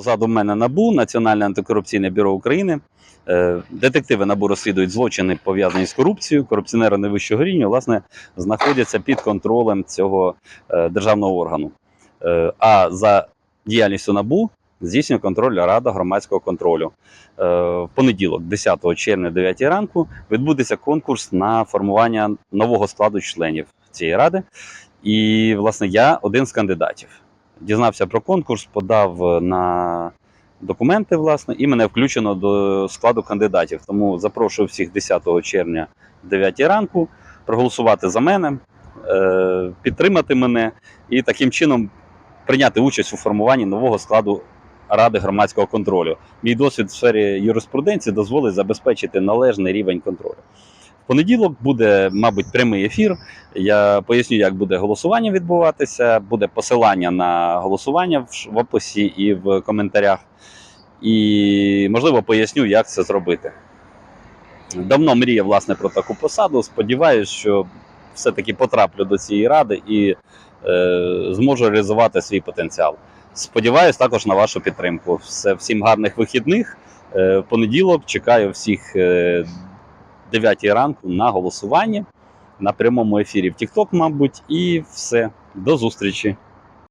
Позаду мене НАБУ, Національне антикорупційне бюро України. Е, Детективи НАБУ розслідують злочини, пов'язані з корупцією. Корупціонери найвищого рівня, власне, знаходяться під контролем цього е, державного органу. Е, А за діяльністю НАБУ здійснює контроль Рада громадського контролю. В понеділок, 10 червня, о 9 ранку, відбудеться конкурс на формування нового складу членів цієї ради. І, власне, я один з кандидатів. Дізнався про конкурс, подав е, на документи, власне, і мене включено до складу кандидатів. Тому запрошую всіх 10 червня о 9 ранку проголосувати за мене, е, підтримати мене і таким чином прийняти участь у формуванні нового складу Ради громадського контролю. Мій досвід в сфері юриспруденції дозволить забезпечити належний рівень контролю. Понеділок буде, мабуть, прямий ефір. Я поясню, як буде голосування відбуватися. Буде посилання на голосування в описі і в коментарях. І, можливо, поясню, як це зробити. Давно мріяв власне про таку посаду. Сподіваюся, що все-таки потраплю до цієї ради і е, зможу реалізувати свій потенціал. Сподіваюсь також на вашу підтримку. Все, всім гарних вихідних. Е, понеділок чекаю всіх е, 9 ранку на голосування на прямому ефірі в TikTok, мабуть, і все. До зустрічі!